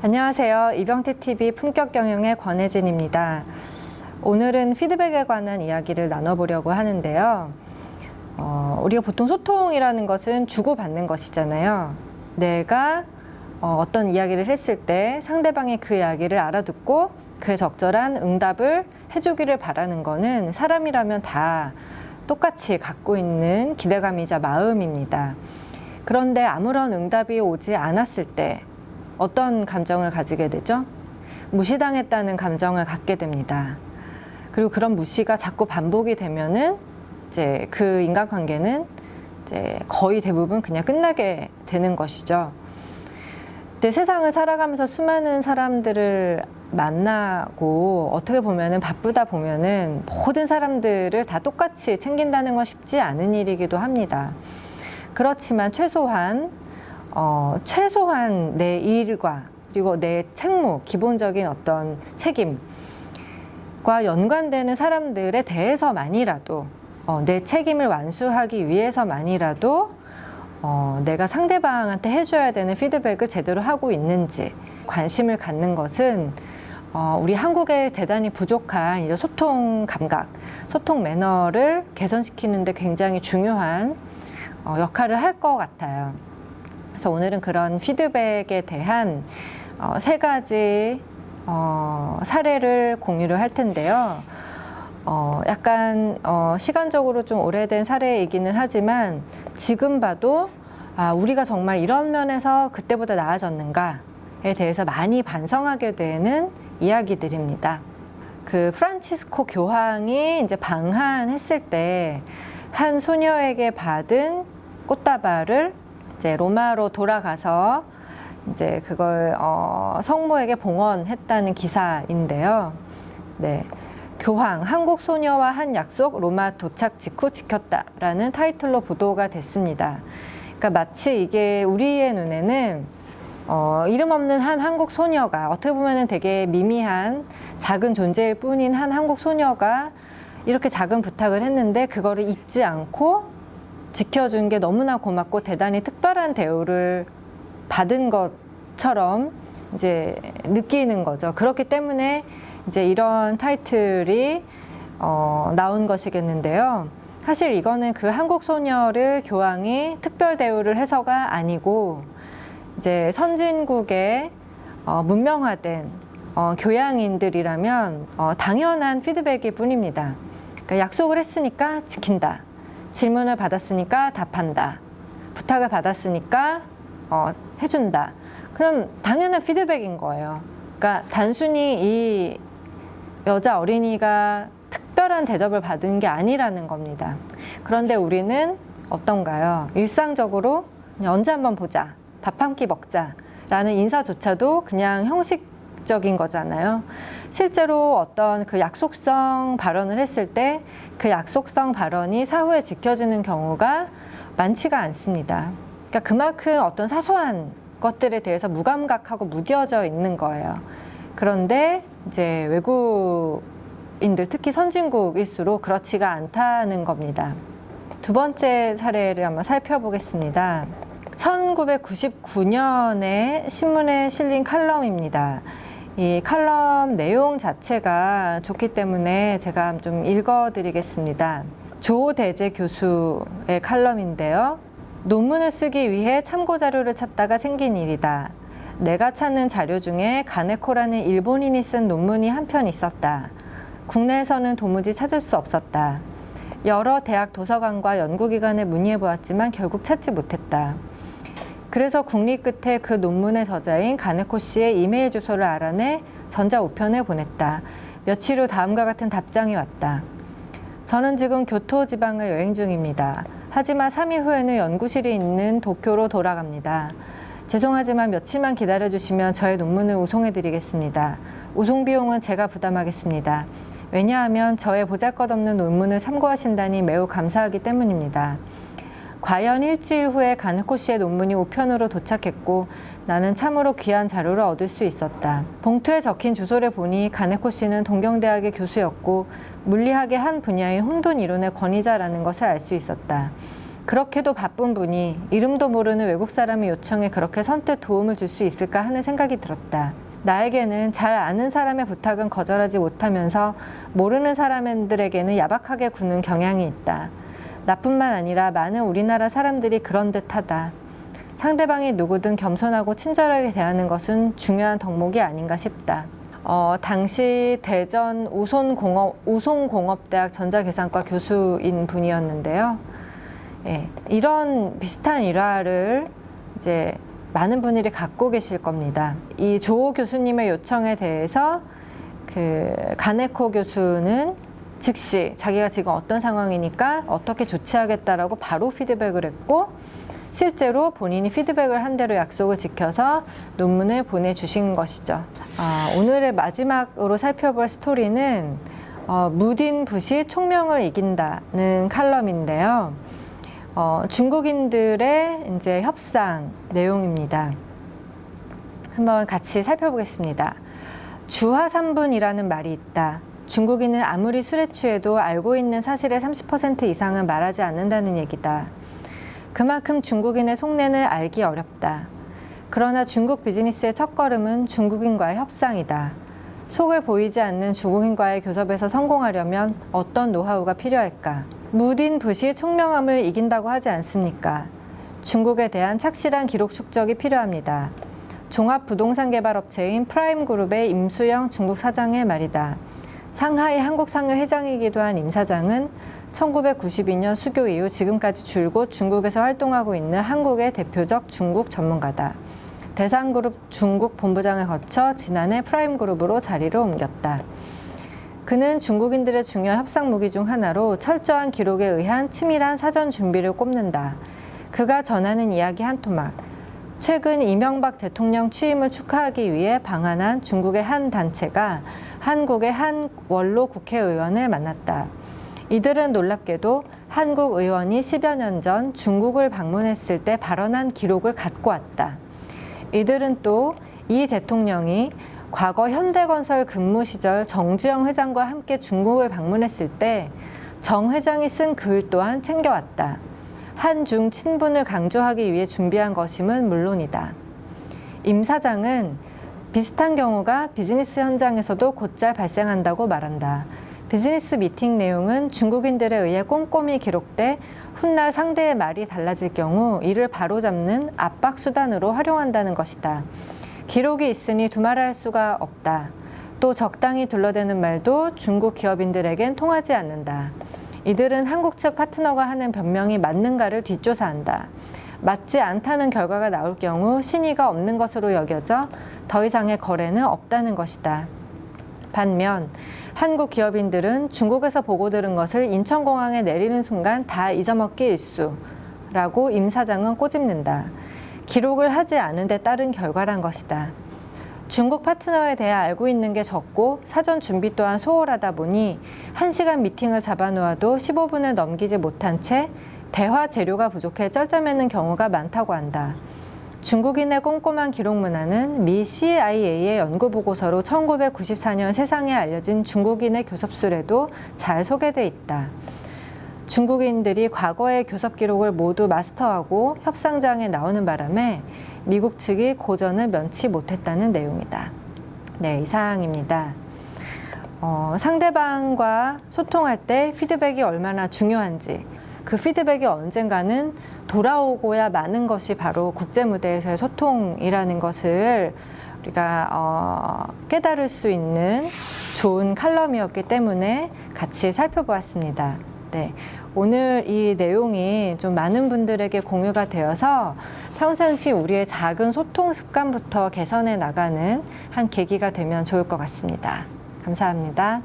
안녕하세요. 이병태 TV 품격 경영의 권혜진입니다. 오늘은 피드백에 관한 이야기를 나눠보려고 하는데요. 어, 우리가 보통 소통이라는 것은 주고받는 것이잖아요. 내가 어, 떤 이야기를 했을 때 상대방이 그 이야기를 알아듣고 그에 적절한 응답을 해주기를 바라는 거는 사람이라면 다 똑같이 갖고 있는 기대감이자 마음입니다. 그런데 아무런 응답이 오지 않았을 때 어떤 감정을 가지게 되죠? 무시당했다는 감정을 갖게 됩니다. 그리고 그런 무시가 자꾸 반복이 되면은 이제 그 인간관계는 이제 거의 대부분 그냥 끝나게 되는 것이죠. 근데 세상을 살아가면서 수많은 사람들을 만나고 어떻게 보면은 바쁘다 보면은 모든 사람들을 다 똑같이 챙긴다는 건 쉽지 않은 일이기도 합니다. 그렇지만 최소한 어, 최소한 내 일과 그리고 내 책무, 기본적인 어떤 책임과 연관되는 사람들에 대해서만이라도 어, 내 책임을 완수하기 위해서만이라도 어, 내가 상대방한테 해줘야 되는 피드백을 제대로 하고 있는지 관심을 갖는 것은 어, 우리 한국의 대단히 부족한 이제 소통 감각, 소통 매너를 개선시키는데 굉장히 중요한 어, 역할을 할 것 같아요. 그래서 오늘은 그런 피드백에 대한 어, 세 가지 어, 사례를 공유를 할 텐데요. 어, 약간 어, 시간적으로 좀 오래된 사례이기는 하지만 지금 봐도 아, 우리가 정말 이런 면에서 그때보다 나아졌는가에 대해서 많이 반성하게 되는 이야기들입니다. 그 프란치스코 교황이 이제 방한했을 때 한 소녀에게 받은 꽃다발을 이제 로마로 돌아가서 이제 그걸 어, 성모에게 봉헌했다는 기사인데요. 네. 교황, 한국 소녀와 한 약속, 로마 도착 직후 지켰다라는 타이틀로 보도가 됐습니다. 그러니까 마치 이게 우리의 눈에는 어, 이름 없는 한 한국 소녀가 어떻게 보면은 되게 미미한 작은 존재일 뿐인 한 한국 소녀가 이렇게 작은 부탁을 했는데 그거를 잊지 않고 지켜준 게 너무나 고맙고 대단히 특별한 대우를 받은 것처럼 이제 느끼는 거죠. 그렇기 때문에 이제 이런 타이틀이 어, 나온 것이겠는데요. 사실 이거는 그 한국 소녀를 교황이 특별 대우를 해서가 아니고 이제 선진국의 어, 문명화된 어, 교양인들이라면 어, 당연한 피드백일 뿐입니다. 그러니까 약속을 했으니까 지킨다. 질문을 받았으니까 답한다. 부탁을 받았으니까 어, 해준다. 그럼 당연한 피드백인 거예요. 그러니까 단순히 이 여자 어린이가 특별한 대접을 받은 게 아니라는 겁니다. 그런데 우리는 어떤가요? 일상적으로 언제 한번 보자. 밥 한 끼 먹자. 라는 인사조차도 그냥 형식 적인 거잖아요. 실제로 어떤 그 약속성 발언을 했을 때 그 약속성 발언이 사후에 지켜지는 경우가 많지가 않습니다. 그러니까 그만큼 어떤 사소한 것들에 대해서 무감각하고 무뎌져 있는 거예요. 그런데 이제 외국인들 특히 선진국일수록 그렇지가 않다는 겁니다. 두 번째 사례를 한번 살펴보겠습니다. 1999년에 신문에 실린 칼럼입니다. 이 칼럼 내용 자체가 좋기 때문에 제가 좀 읽어드리겠습니다. 조대재 교수의 칼럼인데요. 논문을 쓰기 위해 참고 자료를 찾다가 생긴 일이다. 내가 찾는 자료 중에 가네코라는 일본인이 쓴 논문이 한 편 있었다. 국내에서는 도무지 찾을 수 없었다. 여러 대학 도서관과 연구기관에 문의해 보았지만 결국 찾지 못했다. 그래서 국립 끝에 그 논문의 저자인 가네코 씨의 이메일 주소를 알아내 전자 우편을 보냈다. 며칠 후 다음과 같은 답장이 왔다. 저는 지금 교토 지방을 여행 중입니다. 하지만 3일 후에는 연구실이 있는 도쿄로 돌아갑니다. 죄송하지만 며칠만 기다려 주시면 저의 논문을 우송해 드리겠습니다. 우송 비용은 제가 부담하겠습니다. 왜냐하면 저의 보잘것없는 논문을 참고하신다니 매우 감사하기 때문입니다. 과연 일주일 후에 가네코 씨의 논문이 우편으로 도착했고 나는 참으로 귀한 자료를 얻을 수 있었다. 봉투에 적힌 주소를 보니 가네코 씨는 동경대학의 교수였고 물리학의 한 분야인 혼돈 이론의 권위자라는 것을 알 수 있었다. 그렇게도 바쁜 분이 이름도 모르는 외국 사람의 요청에 그렇게 선뜻 도움을 줄 수 있을까 하는 생각이 들었다. 나에게는 잘 아는 사람의 부탁은 거절하지 못하면서 모르는 사람들에게는 야박하게 구는 경향이 있다. 나뿐만 아니라 많은 우리나라 사람들이 그런 듯하다. 상대방이 누구든 겸손하고 친절하게 대하는 것은 중요한 덕목이 아닌가 싶다. 어, 당시 대전 우손공업, 우송공업대학 전자계산과 교수인 분이었는데요. 예, 이런 비슷한 일화를 이제 많은 분들이 갖고 계실 겁니다. 이조 교수님의 요청에 대해서 그 가네코 교수는 즉시 자기가 지금 어떤 상황이니까 어떻게 조치하겠다라고 바로 피드백을 했고 실제로 본인이 피드백을 한 대로 약속을 지켜서 논문을 보내주신 것이죠. 아, 오늘의 마지막으로 살펴볼 스토리는 어, 무딘 붓이 총명을 이긴다는 칼럼인데요. 어, 중국인들의 이제 협상 내용입니다. 한번 같이 살펴보겠습니다. 주화삼분이라는 말이 있다. 중국인은 아무리 술에 취해도 알고 있는 사실의 30% 이상은 말하지 않는다는 얘기다. 그만큼 중국인의 속내는 알기 어렵다. 그러나 중국 비즈니스의 첫걸음은 중국인과의 협상이다. 속을 보이지 않는 중국인과의 교섭에서 성공하려면 어떤 노하우가 필요할까? 무딘 붓이 총명함을 이긴다고 하지 않습니까? 중국에 대한 착실한 기록 축적이 필요합니다. 종합 부동산 개발 업체인 프라임 그룹의 임수영 중국 사장의 말이다. 상하이 한국 상회 회장이기도 한 임 사장은 1992년 수교 이후 지금까지 줄곧 중국에서 활동하고 있는 한국의 대표적 중국 전문가다. 대상그룹 중국 본부장을 거쳐 지난해 프라임그룹으로 자리를 옮겼다. 그는 중국인들의 중요한 협상 무기 중 하나로 철저한 기록에 의한 치밀한 사전 준비를 꼽는다. 그가 전하는 이야기 한 토막. 최근 이명박 대통령 취임을 축하하기 위해 방한한 중국의 한 단체가 한국의 한 원로 국회의원을 만났다. 이들은 놀랍게도 한국 의원이 10여 년 전 중국을 방문했을 때 발언한 기록을 갖고 왔다. 이들은 또 이 대통령이 과거 현대건설 근무 시절 정주영 회장과 함께 중국을 방문했을 때 정 회장이 쓴 글 또한 챙겨왔다. 한중 친분을 강조하기 위해 준비한 것임은 물론이다. 임 사장은 비슷한 경우가 비즈니스 현장에서도 곧잘 발생한다고 말한다. 비즈니스 미팅 내용은 중국인들에 의해 꼼꼼히 기록돼 훗날 상대의 말이 달라질 경우 이를 바로잡는 압박 수단으로 활용한다는 것이다. 기록이 있으니 두말할 수가 없다. 또 적당히 둘러대는 말도 중국 기업인들에겐 통하지 않는다. 이들은 한국 측 파트너가 하는 변명이 맞는가를 뒷조사한다. 맞지 않다는 결과가 나올 경우 신의가 없는 것으로 여겨져 더 이상의 거래는 없다는 것이다. 반면 한국 기업인들은 중국에서 보고 들은 것을 인천공항에 내리는 순간 다 잊어먹기 일수라고 임 사장은 꼬집는다. 기록을 하지 않은 데 따른 결과란 것이다. 중국 파트너에 대해 알고 있는 게 적고 사전 준비 또한 소홀하다 보니 1시간 미팅을 잡아놓아도 15분을 넘기지 못한 채 대화 재료가 부족해 쩔쩔매는 경우가 많다고 한다. 중국인의 꼼꼼한 기록 문화는 미 CIA의 연구 보고서로 1994년 세상에 알려진 중국인의 교섭술에도 잘 소개돼 있다. 중국인들이 과거의 교섭 기록을 모두 마스터하고 협상장에 나오는 바람에 미국 측이 고전을 면치 못했다는 내용이다. 네, 이상입니다. 어, 상대방과 소통할 때 피드백이 얼마나 중요한지, 그 피드백이 언젠가는 돌아오고야 마는 것이 바로 국제 무대에서의 소통이라는 것을 우리가 어, 깨달을 수 있는 좋은 칼럼이었기 때문에 같이 살펴보았습니다. 네. 오늘 이 내용이 좀 많은 분들에게 공유가 되어서 평상시 우리의 작은 소통 습관부터 개선해 나가는 한 계기가 되면 좋을 것 같습니다. 감사합니다.